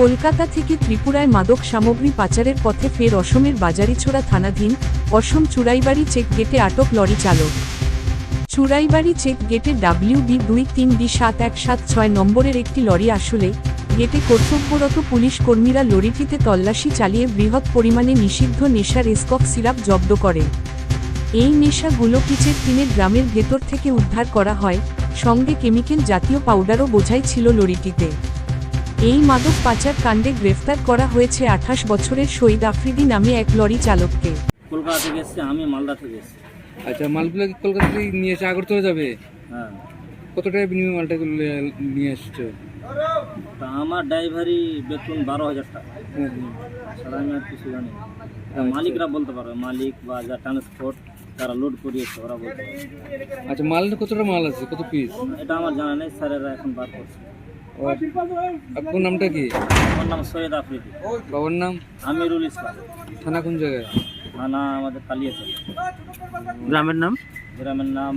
কলকাতা থেকে ত্রিপুরায় মাদক সামগ্রী পাচারের পথে ফের অসমের বাজারিছোড়া থানাধীন অসম চুরাইবাড়ি চেক গেটে আটক লরি চালক। চুরাইবাড়ি চেক গেটে ডাব্লিউ বি দুই তিন ডি সাত এক সাত ছয় নম্বরের একটি লরি আসলে গেটে কর্তব্যরত পুলিশ কর্মীরা লরিটিতে তল্লাশি চালিয়ে বৃহৎ পরিমাণে নিষিদ্ধ নেশার এসকক সিরাপ জব্দ করে। এই নেশাগুলো পিচের তিনের গ্রামের ভেতর থেকে উদ্ধার করা হয়, সঙ্গে কেমিক্যাল জাতীয় পাউডারও বোঝাই ছিল লরিটিতে। এই মাদক পাচার কাণ্ডে গ্রেফতার করা হয়েছে আঠাশ বছরের শহীদ আফ্রিদি নামে এক লরি চালককে। কলকাতা থেকে এসছে আমি মালদা থেকে এসছি। আচ্ছা মালগুলো কি কলকাতা থেকে নিয়ে এসে আগরতলা যাবে? হ্যাঁ। কত টাকা বিনিময় মালটাকে লে- নিয়ে এসছো? তা আমার ড্রাইভারি বেতন বারো হাজার টাকা। ছাড়া আমি আর কিছু জানি মালিকরা বলতে পারবে মালিক বা যা ট্রান্সপোর্ট তারা লোড করিয়েছে ওরা বলতে আচ্ছা মাল কতটা মাল আছে? কত পিস এটা আমার জানা নেই স্যারেরা এখন বার করছে। আপনার নামটা কি? আমার নাম সৈয়দ আফ্রিদি। বাবার নাম? আমিরুল ইসলাম। থানা কোন জায়গায়? থানা আমাদের কালিয়াচল গ্রামের নাম? গ্রামের নাম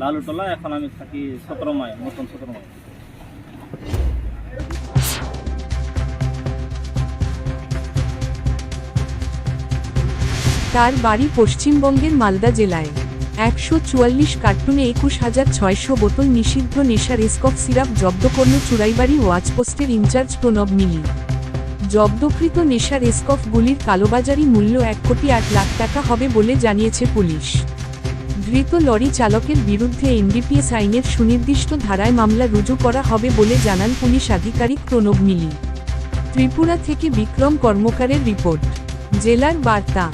লালুটলা এখন আমি থাকি সতেরো মাই নতুন সতেরো তার বাড়ি পশ্চিমবঙ্গের মালদা জেলায়। একশো চুয়াল্লিশ কার্টুনে একুশ হাজার ছয়শো বোতল নিষিদ্ধ নেশার এসকফ সিরাপ জব্দ করল চুরাইবাড়ি ওয়াচপোস্টের ইনচার্জ প্রণব মিলি জব্দকৃত নেশার এসকফগুলির কালোবাজারি মূল্য এক কোটি আট লাখ টাকা হবে বলে জানিয়েছে পুলিশ। ধৃত লরি চালকের বিরুদ্ধে এনডিপিএস আইনের সুনির্দিষ্ট ধারায় মামলা রুজু করা হবে বলে জানান পুলিশ আধিকারিক প্রণব মিলি ত্রিপুরা থেকে বিক্রম কর্মকারের রিপোর্ট। জেলার বার্তা।